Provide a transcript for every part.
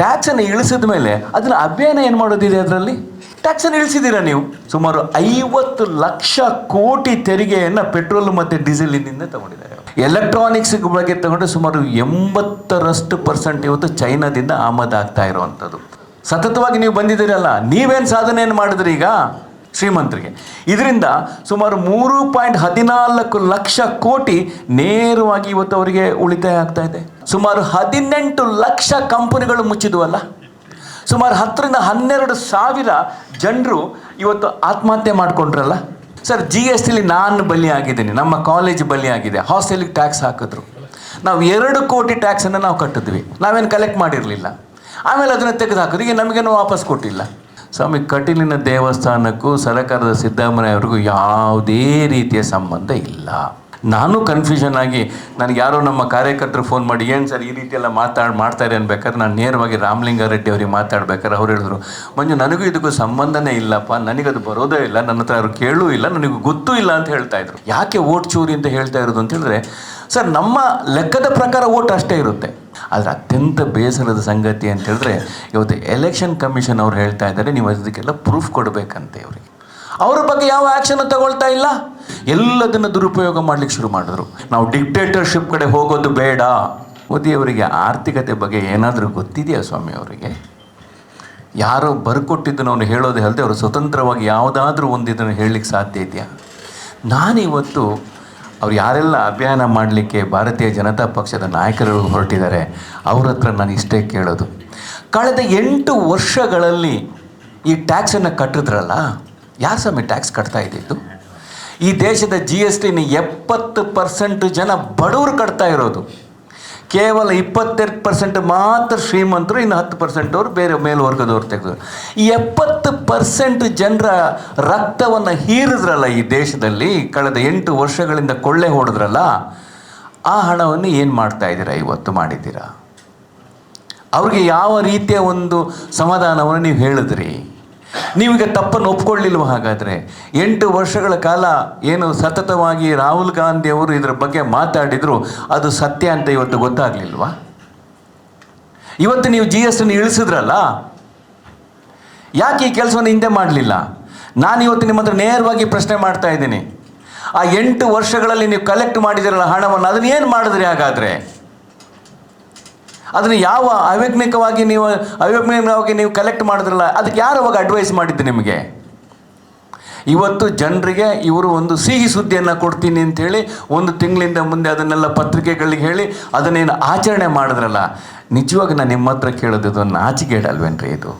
ಟ್ಯಾಕ್ಸನ್ನು ಇಳಿಸಿದ ಮೇಲೆ ಅದನ್ನು ಅಭಿಯಾನ ಏನು ಮಾಡೋದಿದೆ ಅದರಲ್ಲಿ? ಟ್ಯಾಕ್ಸನ್ನು ಇಳಿಸಿದ್ದೀರಾ ನೀವು? ಸುಮಾರು ಐವತ್ತು ಲಕ್ಷ ಕೋಟಿ ತೆರಿಗೆಯನ್ನು ಪೆಟ್ರೋಲ್ ಮತ್ತು ಡೀಸೆಲಿನಿಂದ ತಗೊಂಡಿದ್ದಾರೆ. ಎಲೆಕ್ಟ್ರಾನಿಕ್ಸ್ ಬಗ್ಗೆ ತಗೊಂಡ್ರೆ ಸುಮಾರು ಎಂಬತ್ತರಷ್ಟು ಪರ್ಸೆಂಟ್ ಇವತ್ತು ಚೈನಾದಿಂದ ಆಮದಾಗ್ತಾ ಇರುವಂಥದ್ದು. ಸತತವಾಗಿ ನೀವು ಬಂದಿದ್ದೀರಲ್ಲ, ನೀವೇನು ಸಾಧನೆಯನ್ನು ಮಾಡಿದ್ರಿ ಈಗ? ಶ್ರೀಮಂತರಿಗೆ. ಇದರಿಂದ ಸುಮಾರು ಮೂರು ಪಾಯಿಂಟ್ ಹದಿನಾಲ್ಕು ಲಕ್ಷ ಕೋಟಿ ನೇರವಾಗಿ ಇವತ್ತು ಅವರಿಗೆ ಉಳಿತಾಯ ಆಗ್ತಾ ಇದೆ. ಸುಮಾರು ಹದಿನೆಂಟು ಲಕ್ಷ ಕಂಪನಿಗಳು ಮುಚ್ಚಿದ್ವಲ್ಲ. ಸುಮಾರು ಹತ್ತರಿಂದ ಹನ್ನೆರಡು ಸಾವಿರ ಜನರು ಇವತ್ತು ಆತ್ಮಹತ್ಯೆ ಮಾಡಿಕೊಂಡ್ರಲ್ಲ. ಸರ್ ಜಿ ಎಸ್ ಟಿಲಿ ನಾನು ಬಲಿ ಆಗಿದ್ದೀನಿ ನಮ್ಮ ಕಾಲೇಜ್ ಬಲಿ ಆಗಿದೆ ಹಾಸ್ಟೆಲಿಗೆ ಟ್ಯಾಕ್ಸ್ ಹಾಕಿದ್ರು. ನಾವು ಎರಡು ಕೋಟಿ ಟ್ಯಾಕ್ಸನ್ನು ನಾವು ಕಟ್ಟಿದ್ವಿ, ನಾವೇನು ಕಲೆಕ್ಟ್ ಮಾಡಿರಲಿಲ್ಲ. ಆಮೇಲೆ ಅದನ್ನು ತೆಗೆದು ಹಾಕಿದ್ವಿ ಈಗ ನಮಗೇನು ವಾಪಸ್ ಕೊಟ್ಟಿಲ್ಲ. ಸ್ವಾಮಿ, ಕಟೀಲಿನ ದೇವಸ್ಥಾನಕ್ಕೂ ಸರ್ಕಾರದ ಸಿದ್ದರಾಮಯ್ಯವ್ರಿಗೂ ಯಾವುದೇ ರೀತಿಯ ಸಂಬಂಧ ಇಲ್ಲ. ನಾನು ಕನ್ಫ್ಯೂಷನ್ ಆಗಿ ನನಗೆ ಯಾರೋ ನಮ್ಮ ಕಾರ್ಯಕರ್ತರು ಫೋನ್ ಮಾಡಿ, ಏನು ಸರ್ ಈ ರೀತಿ ಎಲ್ಲ ಮಾತಾಡಿ ಮಾಡ್ತಾರೆ ಅನ್ಬೇಕಾದ್ರೆ ನಾನು ನೇರವಾಗಿ ರಾಮಲಿಂಗಾರೆಡ್ಡಿ ಅವರಿಗೆ ಮಾತಾಡ್ಬೇಕಾದ್ರೆ ಅವ್ರು ಹೇಳಿದ್ರು, ಮಂಜು, ನನಗೂ ಇದಕ್ಕೂ ಸಂಬಂಧನೇ ಇಲ್ಲಪ್ಪ. ನನಗದು ಬರೋದೇ ಇಲ್ಲ. ನನ್ನ ಹತ್ರ ಅವ್ರು ಕೇಳೂ ಇಲ್ಲ. ನನಗೆ ಗೊತ್ತೂ ಇಲ್ಲ ಅಂತ ಹೇಳ್ತಾ ಇದ್ರು. ಯಾಕೆ ಓಟ್ ಚೂರಿ ಅಂತ ಹೇಳ್ತಾ ಇರೋದು ಅಂತ ಹೇಳಿದ್ರೆ, ಸರ್, ನಮ್ಮ ಲೆಕ್ಕದ ಪ್ರಕಾರ ಓಟ್ ಅಷ್ಟೇ ಇರುತ್ತೆ. ಆದರೆ ಅತ್ಯಂತ ಬೇಸರದ ಸಂಗತಿ ಅಂತ ಹೇಳಿದ್ರೆ, ಇವತ್ತು ಎಲೆಕ್ಷನ್ ಕಮಿಷನ್ ಅವ್ರು ಹೇಳ್ತಾ ಇದ್ದಾರೆ, ನೀವು ಅದಕ್ಕೆಲ್ಲ ಪ್ರೂಫ್ ಕೊಡಬೇಕಂತೆ ಅವರಿಗೆ. ಅವ್ರ ಬಗ್ಗೆ ಯಾವ ಆ್ಯಕ್ಷನ್ ತಗೊಳ್ತಾ ಇಲ್ಲ? ಎಲ್ಲದನ್ನು ದುರುಪಯೋಗ ಮಾಡ್ಲಿಕ್ಕೆ ಶುರು ಮಾಡಿದ್ರು. ನಾವು ಡಿಕ್ಟೇಟರ್ಶಿಪ್ ಕಡೆ ಹೋಗೋದು ಬೇಡ. ಮೋದಿಯವರಿಗೆ ಆರ್ಥಿಕತೆ ಬಗ್ಗೆ ಏನಾದರೂ ಗೊತ್ತಿದೆಯಾ ಸ್ವಾಮಿ ಅವರಿಗೆ? ಯಾರೋ ಬರ್ಕೊಟ್ಟಿದ್ದನ್ನು ಅವನು ಹೇಳೋದು ಅಲ್ಲದೆ ಅವರು ಸ್ವತಂತ್ರವಾಗಿ ಯಾವುದಾದ್ರೂ ಒಂದು ಇದನ್ನು ಹೇಳಲಿಕ್ಕೆ ಸಾಧ್ಯ ಇದೆಯಾ? ನಾನಿವತ್ತು ಅವ್ರು ಯಾರೆಲ್ಲ ಅಭಿಯಾನ ಮಾಡಲಿಕ್ಕೆ ಭಾರತೀಯ ಜನತಾ ಪಕ್ಷದ ನಾಯಕರು ಹೊರಟಿದ್ದಾರೆ, ಅವ್ರ ಹತ್ರ ನಾನು ಇಷ್ಟೇ ಕೇಳೋದು. ಕಳೆದ ಎಂಟು ವರ್ಷಗಳಲ್ಲಿ ಈ ಟ್ಯಾಕ್ಸನ್ನು ಕಟ್ಟಿದ್ರಲ್ಲ ಯಾರು ಸ್ವಾಮಿ ಟ್ಯಾಕ್ಸ್ ಕಟ್ತಾ ಇದ್ದಿದ್ದು? ಈ ದೇಶದ ಜಿ ಎಸ್ ಟಿನ ಎಪ್ಪತ್ತು ಪರ್ಸೆಂಟ್ ಜನ ಬಡವರು ಕಟ್ತಾ ಇರೋದು. ಕೇವಲ ಇಪ್ಪತ್ತೆರಡು ಪರ್ಸೆಂಟ್ ಮಾತ್ರ ಶ್ರೀಮಂತರು, ಇನ್ನು ಹತ್ತು ಪರ್ಸೆಂಟ್ ಅವರು ಬೇರೆ ಮೇಲ್ವರ್ಗದವ್ರು ತೆಗೆದು. ಈ ಎಪ್ಪತ್ತು ಪರ್ಸೆಂಟ್ ಜನರ ರಕ್ತವನ್ನು ಹೀರಿದ್ರಲ್ಲ ಈ ದೇಶದಲ್ಲಿ, ಕಳೆದ ಎಂಟು ವರ್ಷಗಳಿಂದ ಕೊಳ್ಳೆ ಹೊಡೆದ್ರಲ್ಲ, ಆ ಹಣವನ್ನು ಏನು ಮಾಡ್ತಾ ಇದ್ದೀರಾ ಇವತ್ತು ಮಾಡಿದ್ದೀರಾ? ಅವ್ರಿಗೆ ಯಾವ ರೀತಿಯ ಒಂದು ಸಮಾಧಾನವನ್ನು ನೀವು ಹೇಳಿದ್ರಿ? ನೀವೀಗ ತಪ್ಪನ್ನು ಒಪ್ಕೊಳ್ಳಿಲ್ವ? ಹಾಗಾದರೆ ಎಂಟು ವರ್ಷಗಳ ಕಾಲ ಏನು ಸತತವಾಗಿ ರಾಹುಲ್ ಗಾಂಧಿ ಅವರು ಇದರ ಬಗ್ಗೆ ಮಾತಾಡಿದ್ರು, ಅದು ಸತ್ಯ ಅಂತ ಇವತ್ತು ಗೊತ್ತಾಗಲಿಲ್ವಾ? ಇವತ್ತು ನೀವು ಜಿ ಎಸ್ ಟಿನ ಇಳಿಸಿದ್ರಲ್ಲ, ಯಾಕೆ ಈ ಕೆಲಸವನ್ನು ಹಿಂದೆ ಮಾಡಲಿಲ್ಲ? ನಾನು ಇವತ್ತು ನಿಮ್ಮ ಹತ್ರ ನೇರವಾಗಿ ಪ್ರಶ್ನೆ ಮಾಡ್ತಾ ಇದ್ದೀನಿ. ಆ ಎಂಟು ವರ್ಷಗಳಲ್ಲಿ ನೀವು ಕಲೆಕ್ಟ್ ಮಾಡಿದಿರಲ್ಲ ಹಣವನ್ನು, ಅದನ್ನ ಏನು ಮಾಡಿದ್ರಿ ಹಾಗಾದರೆ? ಅದನ್ನು ಯಾವ ಅವೈಜ್ಞಾನಿಕವಾಗಿ ನೀವು ಅವೈಜ್ಞಾನಿಕವಾಗಿ ನೀವು ಕಲೆಕ್ಟ್ ಮಾಡಿದ್ರಲ್ಲ, ಅದಕ್ಕೆ ಯಾರು ಅವಾಗ ಅಡ್ವೈಸ್ ಮಾಡಿದ್ದು ನಿಮಗೆ? ಇವತ್ತು ಜನರಿಗೆ ಇವರು ಒಂದು ಸಿಹಿ ಸುದ್ದಿಯನ್ನು ಕೊಡ್ತೀನಿ ಅಂತೇಳಿ ಒಂದು ತಿಂಗಳಿಂದ ಮುಂದೆ ಅದನ್ನೆಲ್ಲ ಪತ್ರಿಕೆಗಳಿಗೆ ಹೇಳಿ, ಅದನ್ನೇನು ಆಚರಣೆ ಮಾಡಿದ್ರಲ್ಲ, ನಿಜವಾಗಿ ನಾನು ನಿಮ್ಮ ಹತ್ರ ಕೇಳೋದು ಇದು ನಾಚಿಕೆಡಲ್ವೇನ್ರಿ ಇದು?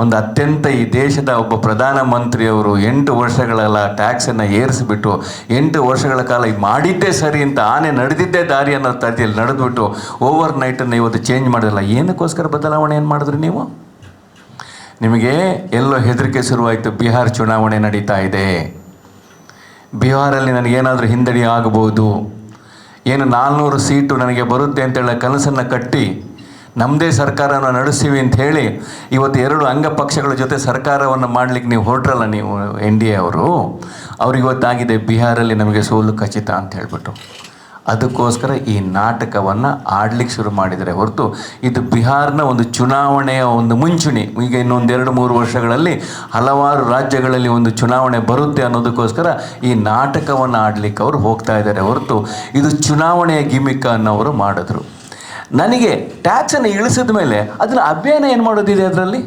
ಒಂದು ಅತ್ಯಂತ ಈ ದೇಶದ ಒಬ್ಬ ಪ್ರಧಾನಮಂತ್ರಿಯವರು ಎಂಟು ವರ್ಷಗಳೆಲ್ಲ ಟ್ಯಾಕ್ಸನ್ನು ಏರಿಸಿಬಿಟ್ಟು, ಎಂಟು ವರ್ಷಗಳ ಕಾಲ ಮಾಡಿದ್ದೇ ಸರಿ ಅಂತ ಆನೆ ನಡೆದಿದ್ದೇ ದಾರಿ ಅನ್ನೋ ತರದಲ್ಲಿ ನಡೆದ್ಬಿಟ್ಟು ಓವರ್ ನೈಟನ್ನು ಇವತ್ತು ಚೇಂಜ್ ಮಾಡಿಲ್ಲ ಏನಕ್ಕೋಸ್ಕರ ಬದಲಾವಣೆ ಏನು ಮಾಡಿದ್ರಿ ನೀವು? ನಿಮಗೆ ಎಲ್ಲೋ ಹೆದರಿಕೆ ಶುರುವಾಯಿತು, ಬಿಹಾರ್ ಚುನಾವಣೆ ನಡೀತಾ ಇದೆ. ಬಿಹಾರಲ್ಲಿ ನನಗೇನಾದರೂ ಹಿಂದಡಿ ಆಗಬಹುದು ಏನು ನಾಲ್ನೂರು ಸೀಟು ನನಗೆ ಬರುತ್ತೆ ಅಂತೇಳಿ ಕನಸನ್ನು ಕಟ್ಟಿ ನಮ್ಮದೇ ಸರ್ಕಾರವನ್ನು ನಡೆಸ್ತೀವಿ ಅಂತ ಹೇಳಿ ಇವತ್ತು ಎರಡು ಅಂಗಪಕ್ಷಗಳ ಜೊತೆ ಸರ್ಕಾರವನ್ನು ಮಾಡಲಿಕ್ಕೆ ನೀವು ಹೊರಟ್ರಲ್ಲ ನೀವು ಎನ್ ಡಿ ಎ ಅವರು, ಅವ್ರಿಗೆ ಇವತ್ತಾಗಿದೆ ಬಿಹಾರಲ್ಲಿ ನಮಗೆ ಸೋಲು ಖಚಿತ ಅಂತ ಹೇಳ್ಬಿಟ್ಟು. ಅದಕ್ಕೋಸ್ಕರ ಈ ನಾಟಕವನ್ನು ಆಡ್ಲಿಕ್ಕೆ ಶುರು ಮಾಡಿದರೆ ಹೊರತು ಇದು ಬಿಹಾರ್ನ ಒಂದು ಚುನಾವಣೆಯ ಒಂದು ಮುಂಚೂಣಿ. ಈಗ ಇನ್ನೊಂದು ಎರಡು ಮೂರು ವರ್ಷಗಳಲ್ಲಿ ಹಲವಾರು ರಾಜ್ಯಗಳಲ್ಲಿ ಒಂದು ಚುನಾವಣೆ ಬರುತ್ತೆ ಅನ್ನೋದಕ್ಕೋಸ್ಕರ ಈ ನಾಟಕವನ್ನು ಆಡಲಿಕ್ಕೆ ಅವರು ಹೋಗ್ತಾ ಇದ್ದಾರೆ. ಹೊರತು ಇದು ಚುನಾವಣೆಯ ಗಿಮಿಕ್ ಅನ್ನೋರು ಮಾಡಿದ್ರು. ನನಗೆ ಟ್ಯಾಕ್ಸನ್ನು ಇಳಿಸಿದ ಮೇಲೆ ಅದನ್ನು ಅಭಿಯಾನ ಏನು ಮಾಡೋದಿದೆ ಅದರಲ್ಲಿ?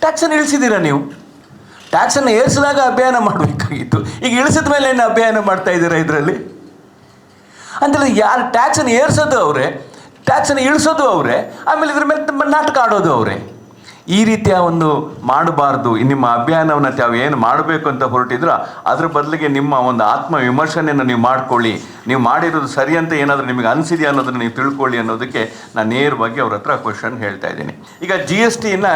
ಟ್ಯಾಕ್ಸನ್ನು ಇಳಿಸಿದ್ದೀರಾ ನೀವು? ಟ್ಯಾಕ್ಸನ್ನು ಏರಿಸಿದಾಗ ಅಭಿಯಾನ ಮಾಡಬೇಕಾಗಿತ್ತು. ಈಗ ಇಳಿಸಿದ ಮೇಲೆ ಏನು ಅಭಿಯಾನ ಮಾಡ್ತಾ ಇದ್ದೀರಾ ಇದರಲ್ಲಿ? ಅಂದರೆ ಯಾರು ಟ್ಯಾಕ್ಸನ್ನು ಏರಿಸೋದು ಅವರೇ ಟ್ಯಾಕ್ಸನ್ನು ಇಳಿಸೋದು ಅವರೇ, ಆಮೇಲೆ ಇದ್ರ ಮೇಲೆ ನಾಟಕ ಆಡೋದು ಅವರೇ. ಈ ರೀತಿಯ ಒಂದು ಮಾಡಬಾರ್ದು ನಿಮ್ಮ ಅಭಿಯಾನವನ್ನು ತಾವು ಏನು ಮಾಡಬೇಕು ಅಂತ ಹೊರಟಿದ್ರು, ಅದ್ರ ಬದಲಿಗೆ ನಿಮ್ಮ ಒಂದು ಆತ್ಮ ವಿಮರ್ಶನೆಯನ್ನು ನೀವು ಮಾಡ್ಕೊಳ್ಳಿ. ನೀವು ಮಾಡಿರೋದು ಸರಿ ಅಂತ ಏನಾದರೂ ನಿಮಗೆ ಅನಿಸಿದೆಯಾ ಅನ್ನೋದನ್ನು ನೀವು ತಿಳ್ಕೊಳ್ಳಿ ಅನ್ನೋದಕ್ಕೆ ನಾನು ನೇರವಾಗಿ ಅವ್ರ ಹತ್ರ ಕ್ವಶನ್ ಹೇಳ್ತಾ ಇದ್ದೀನಿ. ಈಗ ಜಿ ಎಸ್ ಟಿನ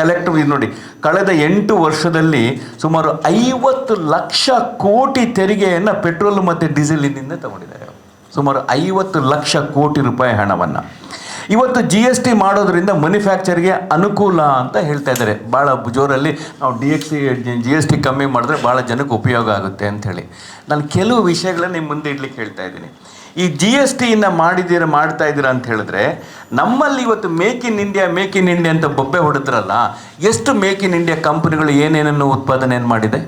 ಕಲೆಕ್ಟ್ ಇದು ನೋಡಿ, ಕಳೆದ ಎಂಟು ವರ್ಷದಲ್ಲಿ ಸುಮಾರು ಐವತ್ತು ಲಕ್ಷ ಕೋಟಿ ತೆರಿಗೆಯನ್ನು ಪೆಟ್ರೋಲ್ ಮತ್ತು ಡೀಸೆಲಿನಿಂದ ತಗೊಂಡಿದ್ದಾರೆ. ಸುಮಾರು ಐವತ್ತು ಲಕ್ಷ ಕೋಟಿ ರೂಪಾಯಿ ಹಣವನ್ನು. ಇವತ್ತು ಜಿ ಎಸ್ ಟಿ ಮಾಡೋದ್ರಿಂದ ಮ್ಯಾನುಫ್ಯಾಕ್ಚರ್ಗೆ ಅನುಕೂಲ ಅಂತ ಹೇಳ್ತಾ ಇದ್ದಾರೆ. ಭಾಳ ಜೋರಲ್ಲಿ ನಾವು ಡಿ ಎಕ್ಸ್ ಜಿ ಎಸ್ ಟಿ ಕಮ್ಮಿ ಮಾಡಿದ್ರೆ ಭಾಳ ಜನಕ್ಕೆ ಉಪಯೋಗ ಆಗುತ್ತೆ ಅಂಥೇಳಿ ನಾನು ಕೆಲವು ವಿಷಯಗಳನ್ನ ನಿಮ್ಮ ಮುಂದೆ ಇಡ್ಲಿಕ್ಕೆ ಹೇಳ್ತಾ ಇದ್ದೀನಿ. ಈ ಜಿ ಎಸ್ ಟಿಯಿಂದ ಮಾಡಿದ್ದೀರ ಮಾಡ್ತಾ ಇದ್ದೀರಾ ಅಂತ ಹೇಳಿದ್ರೆ, ನಮ್ಮಲ್ಲಿ ಇವತ್ತು make in India make in India ಅಂತ ಬೊಬ್ಬೆ ಹೊಡೆದ್ರಲ್ಲ, ಎಷ್ಟು ಮೇಕ್ ಇನ್ ಇಂಡಿಯಾ ಕಂಪನಿಗಳು ಏನೇನನ್ನು ಉತ್ಪಾದನೆಯನ್ನು ಮಾಡಿದೆ?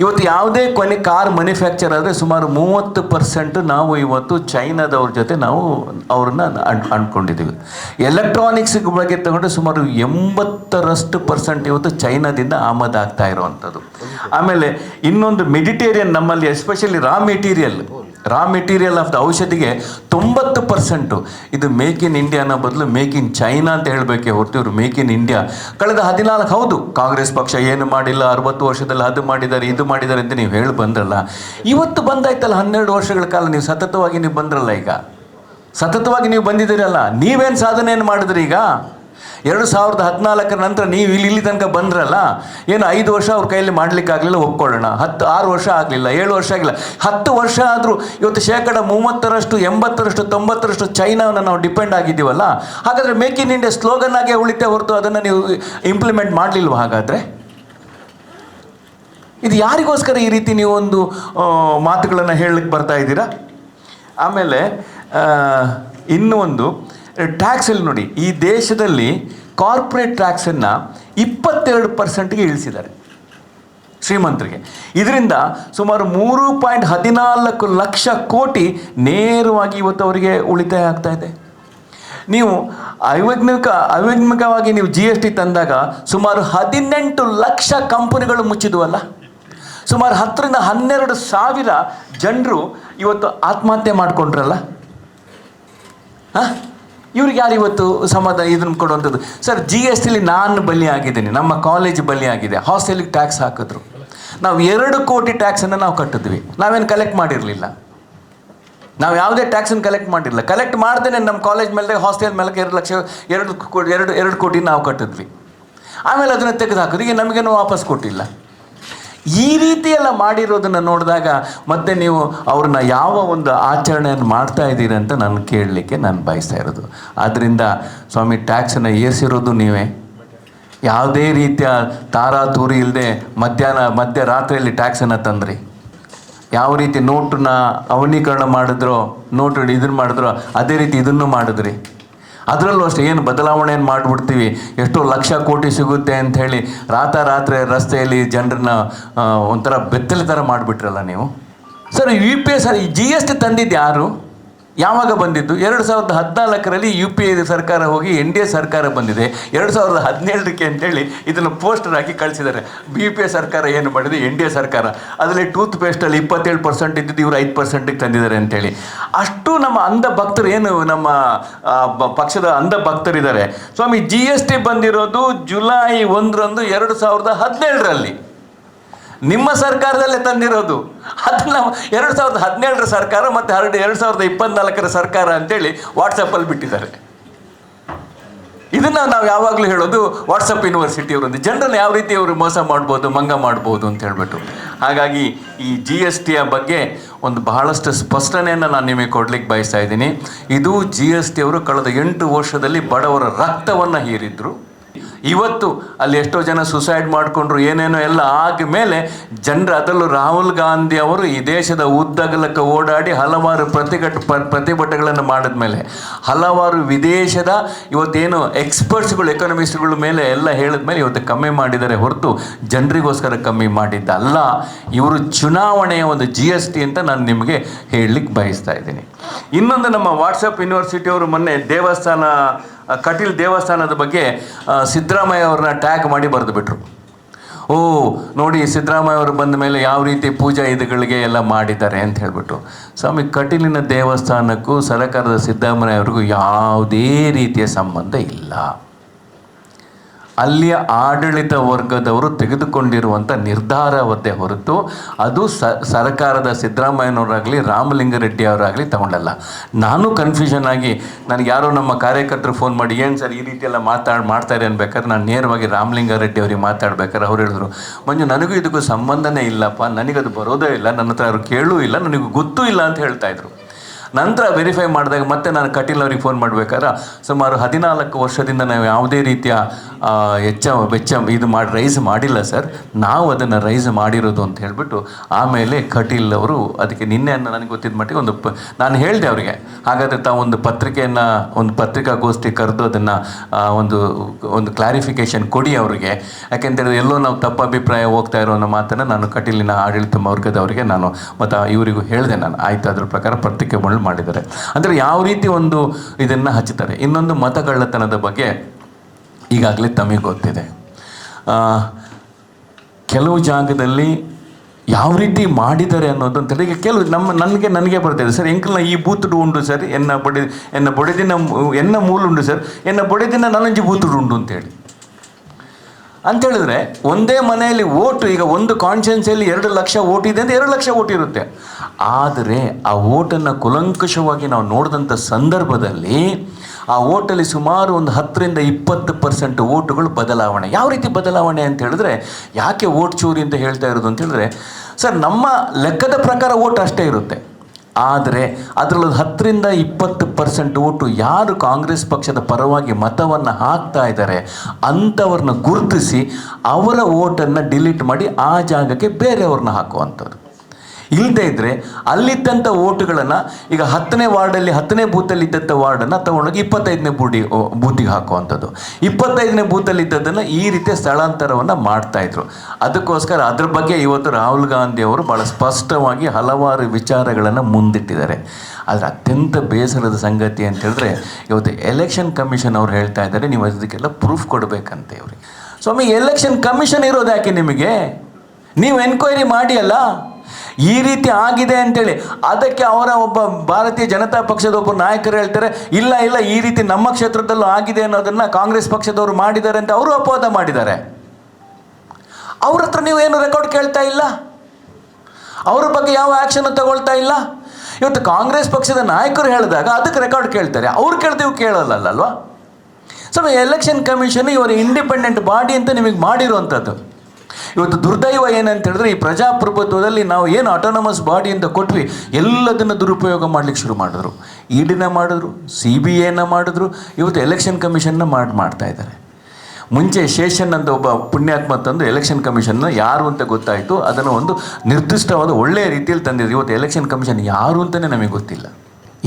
ಇವತ್ತು ಯಾವುದೇ ಕೊನೆ ಕಾರ್ ಮ್ಯಾನುಫ್ಯಾಕ್ಚರ್ ಆದರೆ ಸುಮಾರು ಮೂವತ್ತು ಪರ್ಸೆಂಟ್ ನಾವು ಇವತ್ತು ಚೈನಾದವ್ರ ಜೊತೆ ನಾವು ಅವ್ರನ್ನ ಅನ್ ಅಂದ್ಕೊಂಡಿದ್ದೀವಿ ಎಲೆಕ್ಟ್ರಾನಿಕ್ಸ್ ಬಗ್ಗೆ ತಗೊಂಡ್ರೆ ಸುಮಾರು ಎಂಬತ್ತರಷ್ಟು ಪರ್ಸೆಂಟ್ ಇವತ್ತು ಚೈನಾದಿಂದ ಆಮದಾಗ್ತಾ ಇರುವಂಥದ್ದು. ಆಮೇಲೆ ಇನ್ನೊಂದು ಮೆಡಿಟೇರಿಯನ್ ನಮ್ಮಲ್ಲಿ especially raw material raw material of the ಔಷಧಿಗೆ ತೊಂಬತ್ತು ಪರ್ಸೆಂಟು ಇದು ಮೇಕ್ ಇನ್ ಇಂಡಿಯಾನ ಬದಲು ಮೇಕ್ ಇನ್ ಚೈನಾ ಅಂತ ಹೇಳಬೇಕೆ ಹೊರತು ಇವರು ಮೇಕ್ ಇನ್ ಇಂಡಿಯಾ ಕಳೆದ ಹದಿನಾಲ್ಕು, ಹೌದು, ಕಾಂಗ್ರೆಸ್ ಪಕ್ಷ ಏನು ಮಾಡಿಲ್ಲ, ಅರವತ್ತು ವರ್ಷದಲ್ಲಿ ಅದು ಮಾಡಿದ್ದಾರೆ, ಇದು ಮಾಡಿದ್ದಾರೆ ಅಂತ ನೀವು ಹೇಳಿ ಬಂದ್ರಲ್ಲ. ಇವತ್ತು ಬಂದಾಯ್ತಲ್ಲ ಹನ್ನೆರಡು ವರ್ಷಗಳ ಕಾಲ ನೀವು ಸತತವಾಗಿ ನೀವು ಬಂದ್ರಲ್ಲ ಈಗ? ಸತತವಾಗಿ ನೀವು ಬಂದಿದ್ದೀರಲ್ಲ? ನೀವೇನು ಸಾಧನೆಯನ್ನು ಮಾಡಿದ್ರಿ ಈಗ? ಎರಡು ಸಾವಿರದ ಹದಿನಾಲ್ಕರ ನಂತರ ನೀವು ಇಲ್ಲಿ ಇಲ್ಲಿ ತನಕ ಬಂದ್ರಲ್ಲ, ಏನು ಐದು ವರ್ಷ ಅವ್ರ ಕೈಯಲ್ಲಿ ಮಾಡಲಿಕ್ಕಾಗಲಿಲ್ಲ, ಒಪ್ಕೊಳ್ಳೋಣ. ಹತ್ತು, ಆರು ವರ್ಷ ಆಗಲಿಲ್ಲ, ಏಳು ವರ್ಷ ಆಗಲಿಲ್ಲ ಹತ್ತು ವರ್ಷ ಆದರೂ ಇವತ್ತು ಶೇಕಡ ಮೂವತ್ತರಷ್ಟು, ಎಂಬತ್ತರಷ್ಟು, ತೊಂಬತ್ತರಷ್ಟು ಚೈನಾವನ್ನು ನಾವು ಡಿಪೆಂಡ್ ಆಗಿದ್ದೀವಲ್ಲ, ಹಾಗಾದರೆ ಮೇಕ್ ಇನ್ ಇಂಡಿಯಾ ಸ್ಲೋಗನ್ ಆಗೇ ಉಳಿತೆ ಹೊರತು ಅದನ್ನು ನೀವು ಇಂಪ್ಲಿಮೆಂಟ್ ಮಾಡಲಿಲ್ವ ಹಾಗಾದರೆ? ಇದು ಯಾರಿಗೋಸ್ಕರ ಈ ರೀತಿ ನೀವು ಒಂದು ಮಾತುಗಳನ್ನು ಹೇಳಲಿಕ್ಕೆ ಬರ್ತಾ ಇದ್ದೀರಾ? ಆಮೇಲೆ ಇನ್ನೂ ಒಂದು ಟ್ಯಾಕ್ಸಲ್ಲಿ ನೋಡಿ, ಈ ದೇಶದಲ್ಲಿ ಕಾರ್ಪೊರೇಟ್ ಟ್ಯಾಕ್ಸನ್ನು ಇಪ್ಪತ್ತೆರಡು ಪರ್ಸೆಂಟ್ಗೆ ಇಳಿಸಿದ್ದಾರೆ ಶ್ರೀಮಂತರಿಗೆ. ಇದರಿಂದ ಸುಮಾರು ಮೂರು ಪಾಯಿಂಟ್ ಹದಿನಾಲ್ಕು ಲಕ್ಷ ಕೋಟಿ ನೇರವಾಗಿ ಇವತ್ತು ಅವರಿಗೆ ಉಳಿತಾಯ ಆಗ್ತಾ ಇದೆ. ನೀವು ಅವೈಜ್ಞಾನಿಕ ಅವೈಜ್ಞಾನಿಕವಾಗಿ ನೀವು ಜಿ ಎಸ್ ಟಿ ತಂದಾಗ ಸುಮಾರು ಹದಿನೆಂಟು ಲಕ್ಷ ಕಂಪನಿಗಳು ಮುಚ್ಚಿದ್ವಲ್ಲ? ಸುಮಾರು ಹತ್ತರಿಂದ ಹನ್ನೆರಡು ಸಾವಿರ ಜನರು ಇವತ್ತು ಆತ್ಮಹತ್ಯೆ ಮಾಡಿಕೊಂಡ್ರಲ್ಲ? ಹಾಂ? ಇವ್ರಿಗೆ ಯಾರು ಇವತ್ತು ಸಮಾಧಾನ, ಇದನ್ನು ಕೊಡುವಂಥದ್ದು ಸರ್ ಜಿ ಎಸ್ ಟಿಲಿ ನಾನು ಬಲಿ ಆಗಿದ್ದೀನಿ ನಮ್ಮ ಕಾಲೇಜ್ ಬಲಿ ಆಗಿದೆ ಹಾಸ್ಟೆಲಿಗೆ ಟ್ಯಾಕ್ಸ್ ಹಾಕಿದ್ರು. ನಾವು ಎರಡು ಕೋಟಿ ಟ್ಯಾಕ್ಸನ್ನು ನಾವು ಕಟ್ಟಿದ್ವಿ. ನಾವೇನು ಕಲೆಕ್ಟ್ ಮಾಡಿರಲಿಲ್ಲ. ನಾವು ಯಾವುದೇ ಟ್ಯಾಕ್ಸನ್ನು ಕಲೆಕ್ಟ್ ಮಾಡಿರಲಿಲ್ಲ. ಕಲೆಕ್ಟ್ ಮಾಡ್ದೇನೆ ನಮ್ಮ ಕಾಲೇಜ್ ಮೇಲೆ ಹಾಸ್ಟೆಲ್ ಮೇಲೆ ಎರಡು ಲಕ್ಷ, ಎರಡು ಕೋಟಿ ಎರಡು ಎರಡು ಕೋಟಿ ನಾವು ಕಟ್ಟಿದ್ವಿ. ಆಮೇಲೆ ಅದನ್ನು ತೆಗೆದು ಹಾಕಿದ್ವಿ. ಈಗ ನಮಗೇನು ವಾಪಸ್ ಕೊಟ್ಟಿಲ್ಲ. ಈ ರೀತಿಯೆಲ್ಲ ಮಾಡಿರೋದನ್ನು ನೋಡಿದಾಗ ಮತ್ತೆ ನೀವು ಅವ್ರನ್ನ ಯಾವ ಒಂದು ಆಚರಣೆಯನ್ನು ಮಾಡ್ತಾ ಇದ್ದೀರಿ ಅಂತ ನಾನು ಕೇಳಲಿಕ್ಕೆ ನಾನು ಬಯಸ್ತಾ ಇರೋದು. ಆದ್ದರಿಂದ ಸ್ವಾಮಿ ಟ್ಯಾಕ್ಸನ್ನು ಏರಿಸಿರೋದು ನೀವೇ. ಯಾವುದೇ ರೀತಿಯ ತಾರಾತೂರಿ ಇಲ್ಲದೆ ಮಧ್ಯಾಹ್ನ ಮಧ್ಯರಾತ್ರಿಯಲ್ಲಿ ಟ್ಯಾಕ್ಸನ್ನು ತಂದ್ರಿ. ಯಾವ ರೀತಿ ನೋಟನ್ನ ಅವನೀಕರಣ ಮಾಡಿದ್ರೋ ನೋಟು ಇದನ್ನು ಮಾಡಿದ್ರೋ, ಅದೇ ರೀತಿ ಇದನ್ನು ಮಾಡಿದ್ರಿ. ಅದರಲ್ಲೂ ಅಷ್ಟೇ, ಏನು ಬದಲಾವಣೆಯನ್ನು ಮಾಡಿಬಿಡ್ತೀವಿ? ಎಷ್ಟೋ ಲಕ್ಷ ಕೋಟಿ ಸಿಗುತ್ತೆ ಅಂತ ಹೇಳಿ ರಾತ್ರಿ ರಸ್ತೆಯಲ್ಲಿ ಜನರನ್ನ ಒಂಥರ ಬೆತ್ತಲೆ ಥರ ಮಾಡಿಬಿಟ್ರಲ್ಲ ನೀವು? Sir U P S G S T ತಂದಿದ್ದು ಯಾರು? ಯಾವಾಗ ಬಂದಿದ್ದು? ಎರಡು ಸಾವಿರದ ಹದಿನಾಲ್ಕರಲ್ಲಿ ಯು ಪಿ ಎ ಸರ್ಕಾರ ಹೋಗಿ ಎನ್ ಡಿ ಎ ಸರ್ಕಾರ ಬಂದಿದೆ. ಎರಡು ಸಾವಿರದ ಹದಿನೇಳಕ್ಕೆ ಅಂತೇಳಿ ಇದನ್ನು ಪೋಸ್ಟರ್ ಹಾಕಿ ಕಳಿಸಿದ್ದಾರೆ. ಬಿ ಪಿ ಎ ಸರ್ಕಾರ ಏನು ಮಾಡಿದೆ? ಎನ್ ಡಿ ಎ ಸರ್ಕಾರ. ಅದರಲ್ಲಿ ಟೂತ್ ಪೇಸ್ಟಲ್ಲಿ ಇಪ್ಪತ್ತೇಳು ಪರ್ಸೆಂಟ್ ಇದ್ದಿದ್ದು ಇವರು ಐದು ಪರ್ಸೆಂಟಿಗೆ ತಂದಿದ್ದಾರೆ ಅಂತೇಳಿ. ಅಷ್ಟು ನಮ್ಮ ಅಂಧ ಭಕ್ತರು ಏನು ನಮ್ಮ ಪಕ್ಷದ ಅಂಧ ಭಕ್ತರಿದ್ದಾರೆ ಸ್ವಾಮಿ ಜಿ ಎಸ್ ಟಿ ಬಂದಿರೋದು ಜುಲೈ ಒಂದರಂದು ಎರಡು ಸಾವಿರದ ಹದಿನೇಳರಲ್ಲಿ. ನಿಮ್ಮ ಸರ್ಕಾರದಲ್ಲೇ ತಂದಿರೋದು. ಅದನ್ನ ಎರಡು ಸಾವಿರದ ಹದಿನೇಳರ ಸರ್ಕಾರ ಮತ್ತು ಹರಡು ಎರಡು ಸಾವಿರದ ಇಪ್ಪತ್ನಾಲ್ಕರ ಸರ್ಕಾರ ಅಂತೇಳಿ ವಾಟ್ಸಪ್ಪಲ್ಲಿ ಬಿಟ್ಟಿದ್ದಾರೆ. ಇದನ್ನು ನಾವು ಯಾವಾಗಲೂ ಹೇಳೋದು ವಾಟ್ಸಪ್ ಯೂನಿವರ್ಸಿಟಿಯವರೊಂದು ಜನರನ್ನು ಯಾವ ರೀತಿ ಅವರು ಮೋಸ ಮಾಡ್ಬೋದು, ಮಂಗ ಮಾಡ್ಬೋದು ಅಂತ ಹೇಳ್ಬಿಟ್ಟು. ಹಾಗಾಗಿ ಈ ಜಿ ಎಸ್ ಟಿಯ ಬಗ್ಗೆ ಒಂದು ಬಹಳಷ್ಟು ಸ್ಪಷ್ಟನೆಯನ್ನು ನಾನು ನಿಮಗೆ ಕೊಡ್ಲಿಕ್ಕೆ ಬಯಸ್ತಾ ಇದ್ದೀನಿ. ಇದು ಜಿ ಎಸ್ ಟಿ ಅವರು ಕಳೆದ ಎಂಟು ವರ್ಷದಲ್ಲಿ ಬಡವರ ರಕ್ತವನ್ನು ಹೀರಿದ್ರು. ಇವತ್ತು ಅಲ್ಲಿ ಎಷ್ಟೋ ಜನ ಸುಸೈಡ್ ಮಾಡಿಕೊಂಡ್ರು ಏನೇನೋ ಎಲ್ಲ ಆದಮೇಲೆ ಜನರು ಅದರಲ್ಲೂ ರಾಹುಲ್ ಗಾಂಧಿ ಅವರು ಈ ದೇಶದ ಉದ್ದಗಲಕ್ಕೆ ಓಡಾಡಿ ಹಲವಾರು ಪ್ರತಿಘಟ ಪ್ರತಿಭಟನೆಗಳನ್ನು ಮಾಡಿದ್ಮೇಲೆ ಹಲವಾರು ವಿದೇಶದ ಇವತ್ತೇನು ಎಕ್ಸ್ಪರ್ಟ್ಸ್ಗಳು ಎಕನಾಮಿಸ್ಟ್ಗಳ ಮೇಲೆ ಎಲ್ಲ ಹೇಳಿದ್ಮೇಲೆ ಇವತ್ತು ಕಮ್ಮಿ ಮಾಡಿದ್ದಾರೆ ಹೊರತು ಜನರಿಗೋಸ್ಕರ ಕಮ್ಮಿ ಮಾಡಿದ್ದಲ್ಲ ಇವರು ಚುನಾವಣೆಯ ಒಂದು ಜಿ ಎಸ್ ಟಿ ಅಂತ ನಾನು ನಿಮಗೆ ಹೇಳಲಿಕ್ಕೆ ಬಯಸ್ತಾ ಇದ್ದೀನಿ. ಇನ್ನೊಂದು ನಮ್ಮ ವಾಟ್ಸಪ್ ಯೂನಿವರ್ಸಿಟಿಯವರು ಮೊನ್ನೆ ದೇವಸ್ಥಾನ ಕಟೀಲ್ ದೇವಸ್ಥಾನದ ಬಗ್ಗೆ ಆ, ಸಿದ್ದರಾಮಯ್ಯ ಅವ್ರನ್ನ ಟ್ಯಾಕ್ ಮಾಡಿ ಬರೆದು ಬಿಟ್ರು. ಓ, ನೋಡಿ ಸಿದ್ದರಾಮಯ್ಯ ಅವರು ಬಂದ ಮೇಲೆ ಯಾವ ರೀತಿ ಪೂಜಾ ಇದುಗಳಿಗೆ ಎಲ್ಲ ಮಾಡಿದ್ದಾರೆ ಅಂತ ಹೇಳಿಬಿಟ್ಟು ಸ್ವಾಮಿ, ಕಟೀಲಿನ ದೇವಸ್ಥಾನಕ್ಕೂ ಸರ್ಕಾರದ ಸಿದ್ದರಾಮಯ್ಯ ಅವ್ರಿಗೂ ಯಾವುದೇ ರೀತಿಯ ಸಂಬಂಧ ಇಲ್ಲ. ಅಲ್ಲಿಯ ಆಡಳಿತ ವರ್ಗದವರು ತೆಗೆದುಕೊಂಡಿರುವಂಥ ನಿರ್ಧಾರವದ್ದೇ ಹೊರತು ಅದು ಸ, ಸರ್ಕಾರದ ಸಿದ್ದರಾಮಯ್ಯನವರಾಗಲಿ ರಾಮಲಿಂಗರೆಡ್ಡಿ ಅವರಾಗಲಿ ತಗೊಂಡಲ್ಲ. ನಾನು ಕನ್ಫ್ಯೂಷನ್ ಆಗಿ ನನಗೆ ಯಾರೋ ನಮ್ಮ ಕಾರ್ಯಕರ್ತರು ಫೋನ್ ಮಾಡಿ, ಏನು ಸರ್ ಈ ರೀತಿ ಎಲ್ಲ ಮಾತಾಡಿ ಮಾಡ್ತಾರೆ ಅನ್ಬೇಕಾದ್ರೆ ನಾನು ನೇರವಾಗಿ ರಾಮಲಿಂಗಾರೆಡ್ಡಿ ಅವರಿಗೆ ಮಾತಾಡ್ಬೇಕಾದ್ರೆ ಅವ್ರು ಹೇಳಿದ್ರು, ಮಂಜು ನನಗೂ ಇದಕ್ಕೂ ಸಂಬಂಧನೇ ಇಲ್ಲಪ್ಪ, ನನಗದು ಬರೋದೇ ಇಲ್ಲ, ನನ್ನ ಹತ್ರ ಅವರು ಕೇಳೂ ಇಲ್ಲ, ನನಗೂ ಗೊತ್ತೂ ಇಲ್ಲ ಅಂತ ಹೇಳ್ತಾ ಇದ್ರು. ನಂತರ ವೆರಿಫೈ ಮಾಡಿದಾಗ ಮತ್ತೆ ನಾನು ಕಟೀಲ್ ಅವ್ರಿಗೆ ಫೋನ್ ಮಾಡಬೇಕಾದ್ರೆ, ಸುಮಾರು ಹದಿನಾಲ್ಕು ವರ್ಷದಿಂದ ನಾವು ಯಾವುದೇ ರೀತಿಯ ಹೆಚ್ಚ, ವೆಚ್ಚ ಇದು ಮಾಡಿ ರೈಸ್ ಮಾಡಿಲ್ಲ ಸರ್ ನಾವು ಅದನ್ನು ರೈಸ್ ಮಾಡಿರೋದು ಅಂತ ಹೇಳಿಬಿಟ್ಟು, ಆಮೇಲೆ ಕಟೀಲ್ ಅವರು ಅದಕ್ಕೆ ನಿನ್ನೆ ನನಗೆ ಗೊತ್ತಿದ್ದ ಮಟ್ಟಿಗೆ ಒಂದು ನಾನು ಹೇಳಿದೆ ಅವರಿಗೆ, ಹಾಗಾದರೆ ತಾವು ಒಂದು ಪತ್ರಿಕೆಯನ್ನು, ಒಂದು ಪತ್ರಿಕಾಗೋಷ್ಠಿ ಕರೆದು ಅದನ್ನು ಒಂದು ಒಂದು ಕ್ಲಾರಿಫಿಕೇಶನ್ ಕೊಡಿ ಅವರಿಗೆ. ಯಾಕೆಂತೇಳಿದ್ರೆ ಎಲ್ಲೋ ನಾವು ತಪ್ಪು ಅಭಿಪ್ರಾಯ ಹೋಗ್ತಾ ಇರೋ ಅನ್ನೋ ಮಾತನ್ನು ನಾನು ಕಟೀಲಿನ ಆಡಳಿತ ವರ್ಗದವರಿಗೆ ನಾನು ಮತ್ತು ಇವರಿಗೂ ಹೇಳಿದೆ ನಾನು. ಆಯಿತು, ಅದ್ರ ಪ್ರಕಾರ ಪತ್ರಿಕೆಗಳು ಮಾಡಿದ್ದಾರೆ. ಅಂದರೆ ಯಾವ ರೀತಿ ಒಂದು ಇದನ್ನು ಹಚ್ಚುತ್ತಾರೆ? ಇನ್ನೊಂದು ಮತಗಳ್ಳತನದ ಬಗ್ಗೆ ಈಗಾಗಲೇ ತಮಗೆ ಗೊತ್ತಿದೆ. ಕೆಲವು ಜಾಗದಲ್ಲಿ ಯಾವ ರೀತಿ ಮಾಡಿದ್ದಾರೆ ಅನ್ನೋದು ಅಂತೇಳಿ ಈಗ ಕೆಲವು ನಮ್ಮ, ನನಗೆ ನನಗೆ ಬರ್ತಿದೆ ಸರ್, ಎಂಕಲ್ನ ಈ ಬೂತುಡು ಉಂಡು ಸರ್, ಎನ್ನ ಬಡಿ, ಎನ್ನ ಬೊಡೆದಿನ ಎನ್ನ ಮೂಲುಂಡು ಸರ್, ಎನ್ನ ಬೊಡೆದಿನ ನನಂಜಿ ಬೂತುಡು ಉಂಡು ಅಂತೇಳಿ ಅಂತ ಹೇಳಿದ್ರೆ ಒಂದೇ ಮನೆಯಲ್ಲಿ ಓಟು, ಈಗ ಒಂದು ಕಾನ್ಸ್ಟಿಟ್ಯೂನ್ಸಿಯಲ್ಲಿ ಎರಡು ಲಕ್ಷ ಓಟಿದೆ ಅಂದರೆ ಎರಡು ಲಕ್ಷ ಓಟ್ ಇರುತ್ತೆ. ಆದರೆ ಆ ಓಟನ್ನು ಕುಲಂಕುಷವಾಗಿ ನಾವು ನೋಡಿದಂಥ ಸಂದರ್ಭದಲ್ಲಿ ಆ ಓಟಲ್ಲಿ ಸುಮಾರು ಒಂದು ಹತ್ತರಿಂದ ಇಪ್ಪತ್ತು ಪರ್ಸೆಂಟ್ ಓಟುಗಳು ಬದಲಾವಣೆ. ಯಾವ ರೀತಿ ಬದಲಾವಣೆ ಅಂತ ಹೇಳಿದ್ರೆ, ಯಾಕೆ ಓಟ್ ಚೂರಿ ಅಂತ ಹೇಳ್ತಾ ಇರೋದು ಅಂತ ಹೇಳಿದ್ರೆ, ಸರ್ ನಮ್ಮ ಲೆಕ್ಕದ ಪ್ರಕಾರ ಓಟ್ ಅಷ್ಟೇ ಇರುತ್ತೆ. ಆದರೆ ಅದರಲ್ಲಿ ಹತ್ತರಿಂದ ಇಪ್ಪತ್ತು ಪರ್ಸೆಂಟ್ ಓಟು ಯಾರು ಕಾಂಗ್ರೆಸ್ ಪಕ್ಷದ ಪರವಾಗಿ ಮತವನ್ನು ಹಾಕ್ತಾ ಇದ್ದಾರೆ ಅಂಥವ್ರನ್ನ ಗುರುತಿಸಿ ಅವರ ಓಟನ್ನು ಡಿಲೀಟ್ ಮಾಡಿ ಆ ಜಾಗಕ್ಕೆ ಬೇರೆಯವ್ರನ್ನ ಹಾಕುವಂಥದ್ದು. ಇಲ್ಲದೇ ಇದ್ದರೆ ಅಲ್ಲಿದ್ದಂಥ ಓಟುಗಳನ್ನು ಈಗ ಹತ್ತನೇ ವಾರ್ಡಲ್ಲಿ, ಹತ್ತನೇ ಬೂತಲ್ಲಿ ಇದ್ದಂಥ ವಾರ್ಡನ್ನು ತಗೊಂಡೋಗಿ ಇಪ್ಪತ್ತೈದನೇ ಬೂಡಿ ಬೂತಿಗೆ ಹಾಕುವಂಥದ್ದು. ಇಪ್ಪತ್ತೈದನೇ ಬೂತಲ್ಲಿ ಇದ್ದದ್ದನ್ನು ಈ ರೀತಿಯ ಸ್ಥಳಾಂತರವನ್ನು ಮಾಡ್ತಾಯಿದ್ರು ಅದಕ್ಕೋಸ್ಕರ ಅದ್ರ ಬಗ್ಗೆ ಇವತ್ತು ರಾಹುಲ್ ಗಾಂಧಿ ಅವರು ಭಾಳ ಸ್ಪಷ್ಟವಾಗಿ ಹಲವಾರು ವಿಚಾರಗಳನ್ನು ಮುಂದಿಟ್ಟಿದ್ದಾರೆ. ಆದರೆ ಅತ್ಯಂತ ಬೇಸರದ ಸಂಗತಿ ಅಂತ ಹೇಳಿದ್ರೆ, ಇವತ್ತು ಎಲೆಕ್ಷನ್ ಕಮಿಷನ್ ಅವ್ರು ಹೇಳ್ತಾ ಇದ್ದಾರೆ, ನೀವು ಅದಕ್ಕೆಲ್ಲ ಪ್ರೂಫ್ ಕೊಡಬೇಕಂತೆ ಇವ್ರಿಗೆ ಸ್ವಾಮಿ, ಎಲೆಕ್ಷನ್ ಕಮಿಷನ್ ಇರೋದು ಯಾಕೆ ನಿಮಗೆ? ನೀವು ಎನ್ಕ್ವೈರಿ ಮಾಡಿ ಅಲ್ಲ ಈ ರೀತಿ ಆಗಿದೆ ಅಂತೇಳಿ. ಅದಕ್ಕೆ ಅವರ ಒಬ್ಬ ಭಾರತೀಯ ಜನತಾ ಪಕ್ಷದ ಒಬ್ಬ ನಾಯಕರು ಹೇಳ್ತಾರೆ, ಇಲ್ಲ ಇಲ್ಲ, ಈ ರೀತಿ ನಮ್ಮ ಕ್ಷೇತ್ರದಲ್ಲೂ ಆಗಿದೆ ಅನ್ನೋದನ್ನ ಕಾಂಗ್ರೆಸ್ ಪಕ್ಷದವರು ಮಾಡಿದ್ದಾರೆ ಅಂತ ಅವರು ಅಪವಾದ ಮಾಡಿದ್ದಾರೆ. ಅವ್ರ ಹತ್ರ ನೀವು ಏನು ರೆಕಾರ್ಡ್ ಕೇಳ್ತಾ ಇಲ್ಲ? ಅವ್ರ ಬಗ್ಗೆ ಯಾವ ಆಕ್ಷನ್ ತಗೊಳ್ತಾ ಇಲ್ಲ? ಇವತ್ತು ಕಾಂಗ್ರೆಸ್ ಪಕ್ಷದ ನಾಯಕರು ಹೇಳಿದಾಗ ಅದಕ್ಕೆ ರೆಕಾರ್ಡ್ ಕೇಳ್ತಾರೆ. ಅವ್ರು ಕೇಳ್ತೀವಿ ಕೇಳಲ್ಲ ಅಲ್ವಾ ಸೊ ಎಲೆಕ್ಷನ್ ಕಮಿಷನ್ ಇವರ ಇಂಡಿಪೆಂಡೆಂಟ್ ಬಾಡಿ ಅಂತ ನಿಮಗೆ ಮಾಡಿರುವಂಥದ್ದು. ಇವತ್ತು ದುರ್ದೈವ ಏನಂತ ಹೇಳಿದ್ರೆ ಈ ಪ್ರಜಾಪ್ರಭುತ್ವದಲ್ಲಿ ನಾವು ಏನು ಆಟೋನಮಸ್ ಬಾಡಿ ಅಂತ ಕೊಟ್ವಿ, ಎಲ್ಲದನ್ನು ದುರುಪಯೋಗ ಮಾಡ್ಲಿಕ್ಕೆ ಶುರು ಮಾಡಿದ್ರು. ಇಡಿನ ಮಾಡಿದ್ರು ಸಿ ಬಿ ಎನ ಮಾಡಿದ್ರು, ಇವತ್ತು ಎಲೆಕ್ಷನ್ ಕಮಿಷನ್ನ ಮಾಡಿ, ಮಾಡ್ತಾ ಇದ್ದಾರೆ. ಮುಂಚೆ ಶೇಷನ್ ಅಂತ ಒಬ್ಬ ಪುಣ್ಯಾತ್ಮ ತಂದು ಎಲೆಕ್ಷನ್ ಕಮಿಷನ್ನ ಯಾರು ಅಂತ ಗೊತ್ತಾಯಿತು, ಅದನ್ನು ಒಂದು ನಿರ್ದಿಷ್ಟವಾದ ಒಳ್ಳೆಯ ರೀತಿಯಲ್ಲಿ ತಂದಿದ್ರು. ಇವತ್ತು ಎಲೆಕ್ಷನ್ ಕಮಿಷನ್ ಯಾರು ಅಂತಲೇ ನಮಗೆ ಗೊತ್ತಿಲ್ಲ.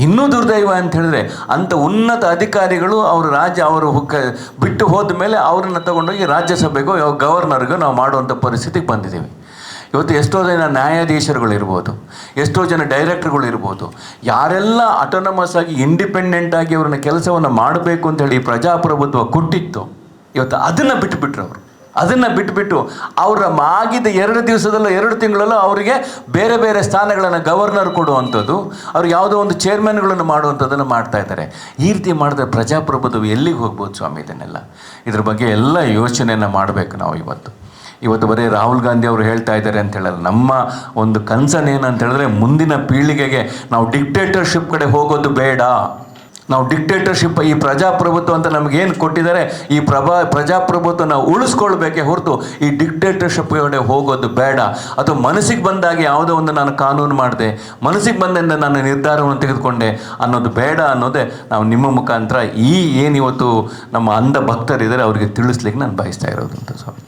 ಇನ್ನೂ ದುರ್ದೈವ ಅಂತ ಹೇಳಿದ್ರೆ ಅಂಥ ಉನ್ನತ ಅಧಿಕಾರಿಗಳು ಅವರು ರಾಜ್ಯ ಅವರು ಹುಕ್ಕ ಬಿಟ್ಟು ಹೋದ ಮೇಲೆ ಅವರನ್ನು ತಗೊಂಡೋಗಿ ರಾಜ್ಯಸಭೆಗೋ ಯಾವ ಗವರ್ನರ್ಗೋ ನಾವು ಮಾಡುವಂಥ ಪರಿಸ್ಥಿತಿಗೆ ಬಂದಿದ್ದೀವಿ. ಇವತ್ತು ಎಷ್ಟೋ ಜನ ನ್ಯಾಯಾಧೀಶರುಗಳು ಇರ್ಬೋದು, ಎಷ್ಟೋ ಜನ ಡೈರೆಕ್ಟರ್ಗಳಿರ್ಬೋದು ಯಾರೆಲ್ಲ ಅಟೋನಮಸ್ ಆಗಿ ಇಂಡಿಪೆಂಡೆಂಟ್ ಆಗಿ ಅವ್ರನ್ನ ಕೆಲಸವನ್ನು ಮಾಡಬೇಕು ಅಂತ ಹೇಳಿ ಪ್ರಜಾಪ್ರಭುತ್ವ ಕೊಟ್ಟಿತ್ತು, ಇವತ್ತು ಅದನ್ನು ಬಿಟ್ಟುಬಿಟ್ರು ಅವರು. ಅದನ್ನು ಬಿಟ್ಬಿಟ್ಟು ಅವರ ಆಗಿದ್ದ ಎರಡು ದಿವಸದಲ್ಲೂ ಎರಡು ತಿಂಗಳಲ್ಲೋ ಅವರಿಗೆ ಬೇರೆ ಬೇರೆ ಸ್ಥಾನಗಳನ್ನು ಗವರ್ನರ್ ಕೊಡುವಂಥದ್ದು, ಅವ್ರು ಯಾವುದೋ ಒಂದು ಚೇರ್ಮನ್ಗಳನ್ನು ಮಾಡುವಂಥದ್ದನ್ನು ಮಾಡ್ತಾ ಇದ್ದಾರೆ. ಈ ರೀತಿ ಮಾಡಿದ್ರೆ ಪ್ರಜಾಪ್ರಭುತ್ವ ಎಲ್ಲಿಗೆ ಹೋಗ್ಬೋದು ಸ್ವಾಮಿ ಇದನ್ನೆಲ್ಲ? ಇದ್ರ ಬಗ್ಗೆ ಎಲ್ಲ ಯೋಚನೆಯನ್ನು ಮಾಡಬೇಕು ನಾವು ಇವತ್ತು. ಇವತ್ತು ಬರೀ ರಾಹುಲ್ ಗಾಂಧಿ ಅವರು ಹೇಳ್ತಾ ಇದ್ದಾರೆ ಅಂತ ಹೇಳಲ್ಲ, ನಮ್ಮ ಒಂದು ಕನ್ಸನ್ ಏನಂತ ಹೇಳಿದ್ರೆ ಮುಂದಿನ ಪೀಳಿಗೆಗೆ ನಾವು ಡಿಕ್ಟೇಟರ್ಶಿಪ್ ಕಡೆ ಹೋಗೋದು ಬೇಡ. ನಾವು ಡಿಕ್ಟೇಟರ್ಶಿಪ್ ಈ ಪ್ರಜಾಪ್ರಭುತ್ವ ಅಂತ ನಮಗೇನು ಕೊಟ್ಟಿದ್ದಾರೆ, ಈ ಪ್ರಭಾ ಪ್ರಜಾಪ್ರಭುತ್ವ ನಾವು ಉಳಿಸ್ಕೊಳ್ಬೇಕೆ ಹೊರತು ಈ ಡಿಕ್ಟೇಟರ್ಶಿಪ್ ಕಡೆ ಹೋಗೋದು ಬೇಡ. ಅಥವಾ ಮನಸ್ಸಿಗೆ ಬಂದಾಗ ಯಾವುದೋ ಒಂದು ನಾನು ಕಾನೂನು ಮಾಡಿದೆ, ಮನಸ್ಸಿಗೆ ಬಂದಿಂದ ನಾನು ನಿರ್ಧಾರವನ್ನು ತೆಗೆದುಕೊಂಡೆ ಅನ್ನೋದು ಬೇಡ ಅನ್ನೋದೇ ನಾವು ನಿಮ್ಮ ಮುಖಾಂತರ ಈ ಏನಿವತ್ತು ನಮ್ಮ ಅಂಧ ಭಕ್ತರಿದ್ದಾರೆ, ಅವರಿಗೆ ತಿಳಿಸ್ಲಿಕ್ಕೆ ನಾನು ಬಯಸ್ತಾ ಇರೋದು ಅಂತ ಸ್ವಾಮಿ.